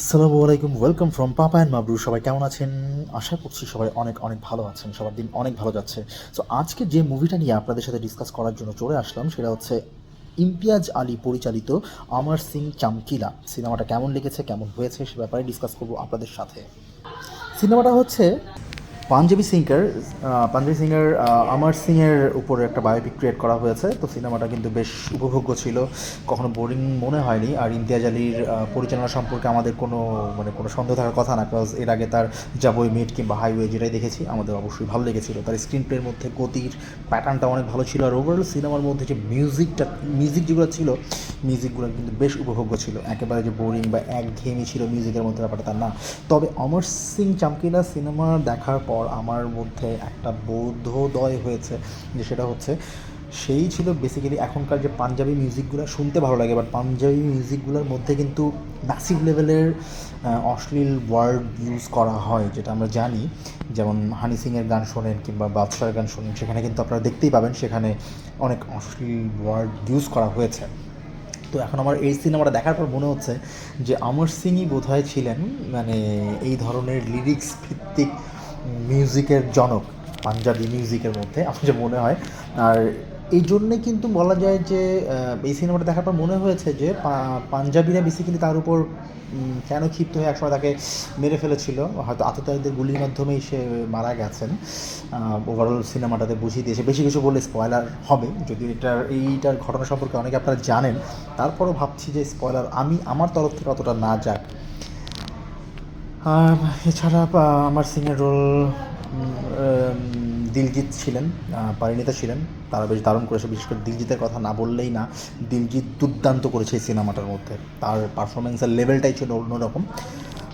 আসসালামু আলাইকুম welcome from papa and Mabru সবাই কেমন আছেন? আশা করছি সবাই অনেক অনেক ভালো আছেন। সবার দিন অনেক ভালো যাচ্ছে। সো আজকে যে মুভিটা নিয়ে আপনাদের সাথে ডিসকাস করার জন্য চলে আসলাম, সেটা হচ্ছে ইমতিয়াজ আলী পরিচালিত আমার সিং চামকিলা। সিনেমাটা কেমন লেগেছে, কেমন হয়েছে, সে ব্যাপারে ডিসকাস করব আপনাদের সাথে। সিনেমাটা হচ্ছে পাঞ্জাবি সিঙ্গার পাঞ্জাবি সিঙ্গার আমার সিংয়ের উপরে একটা বায়োপিক ক্রিয়েট করা হয়েছে। তো সিনেমাটা কিন্তু বেশ উপভোগ্য ছিল। কখনো বোরিং মনে হয়নি। আর ইমতিয়াজ আলীর পরিচালনা সম্পর্কে আমাদের কোনো মানে কোনো সন্দেহ থাকার কথা না বিকজ এর আগে তার যাবই মিট কিংবা হাইওয়ে যেটাই দেখেছি, আমাদের অবশ্যই ভালো লেগেছিল। তার স্ক্রিন প্লের মধ্যে গতির প্যাটার্নটা অনেক ভালো ছিল। আর ওভারঅল সিনেমার মধ্যে যে মিউজিকটা মিউজিক যেগুলো ছিল মিউজিকগুলো কিন্তু বেশ উপভোগ্য ছিল। একেবারে যে বোরিং বা একঘেয়েমি ছিল মিউজিকের মধ্যে ব্যাপারটা তা না। তবে অমর সিং চামকিলা সিনেমা দেখার পর আমার মধ্যে একটা বোধোদয় হয়েছে যে সেটা হচ্ছে, সেই ছিল বেসিক্যালি এখনকার যে পাঞ্জাবি মিউজিকগুলো শুনতে ভালো লাগে বাট পাঞ্জাবি মিউজিকগুলোর মধ্যে কিন্তু ম্যাসিভ লেভেলের অশ্লীল ওয়ার্ড ইউজ করা হয়, যেটা আমরা জানি। যেমন হানি সিংয়ের গান শোনেন কিংবা বাদশার গান শোনেন, সেখানে কিন্তু আপনারা দেখতেই পাবেন সেখানে অনেক অশ্লীল ওয়ার্ড ইউজ করা হয়েছে। তো এখন আমার এই সিনেমাটা দেখার পর মনে হচ্ছে যে অমর সিংই বোধহয় ছিলেন মানে এই ধরনের লিরিক্স ভিত্তিক মিউজিকের জনক, পাঞ্জাবি মিউজিকের মধ্যে, আমার যে মনে হয়। আর এই জন্যে কিন্তু বলা যায় যে এই সিনেমাটা দেখার পর মনে হয়েছে যে পাঞ্জাবিরা বেসিক্যালি তার উপর কেন ক্ষিপ্ত হয়ে একসময় তাকে মেরে ফেলেছিল। হয়তো আততায়ীদের গুলির মাধ্যমেই সে মারা গেছেন। ওভারঅল সিনেমাটাতে বুঝিয়ে দিয়েছে। বেশি কিছু বললে স্পয়লার হবে যদি এটার, এইটার ঘটনা সম্পর্কে অনেকে আপনারা জানেন। তারপরও ভাবছি যে স্পয়লার আমি আমার তরফ থেকে অতটা না যাক। এছাড়া আমার সিংয়ের রোল দিলজিৎ ছিলেন পারিণীতা ছিলেন, তারা বেশ দারুণ করেছে। বিশেষ করে দিলজিতের কথা না বললেই না, দিলজিৎ দুর্দান্ত করেছে এই সিনেমাটার মধ্যে। তার পারফরমেন্সের লেভেলটাই ছিল অন্যরকম।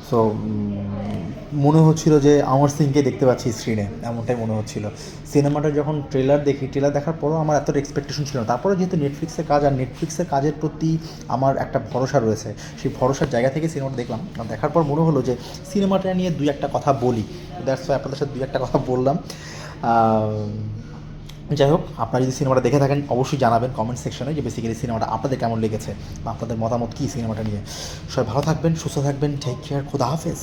সো মনে হচ্ছিল যে আমার সিংকে দেখতে পাচ্ছি স্ক্রিনে এমনটাই মনে হচ্ছিল। সিনেমাটা যখন ট্রেলার দেখি ট্রেলার দেখার পরও আমার এতটা এক্সপেকটেশন ছিল না। তারপরে যেহেতু নেটফ্লিক্সের কাজ, আর নেটফ্লিক্সের কাজের প্রতি আমার একটা ভরসা রয়েছে, সেই ভরসার জায়গা থেকে সিনেমাটা দেখলাম। দেখার পর মনে হলো যে সিনেমাটা নিয়ে দুই একটা কথা বলি। দ্যাটস আপনাদের সাথে দুই একটা কথা বললাম। যাই হোক, আপনারা যদি সিনেমাটা দেখে থাকেন, অবশ্যই জানাবেন কমেন্ট সেকশনে যে বেসিক্যালি সিনেমাটা আপনাদের কেমন লেগেছে বা আপনাদের মতামত কী সিনেমাটা নিয়ে। সবাই ভালো থাকবেন, সুস্থ থাকবেন টেক কেয়ার খোদা হাফেজ।